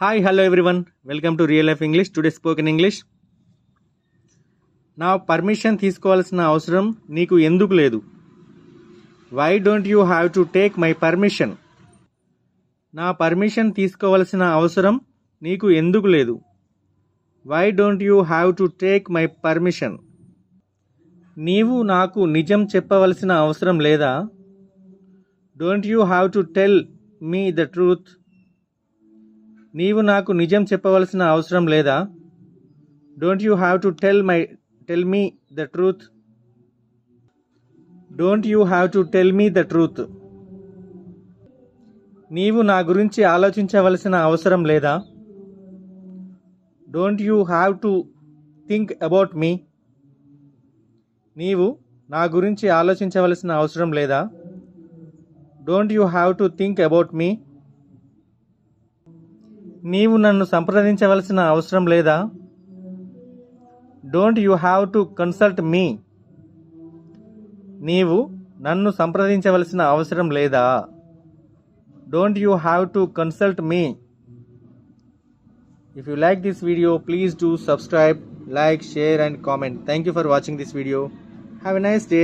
Hi hello everyone welcome to real life English today spoken English నా permission తీసుకోవాల్సిన అవసరం నీకు ఎందుకు లేదు? Why don't you have to take my permission నా పర్మిషన్ తీసుకోవాల్సిన అవసరం నీకు ఎందుకు లేదు? Why don't you have to take my permission నీవు నాకు నిజం చెప్పవలసిన అవసరం లేదా? Don't you have to tell me the truth నీవు నాకు నిజం చెప్పవలసిన అవసరం లేదా? Don't you have to tell my tell me the truth don't you have to tell me the truth నీవు నా గురించి ఆలోచించవలసిన అవసరం లేదా? Don't you have to think about me నీవు నా గురించి ఆలోచించవలసిన అవసరం లేదా? Don't you have to think about me నీవు నన్ను సంప్రదించవలసిన అవసరం లేదా? Don't you have to consult me నీవు నన్ను సంప్రదించవలసిన అవసరం లేదా? Don't you have to consult me if you like this video please do subscribe like share and comment thank you for watching this video have a nice day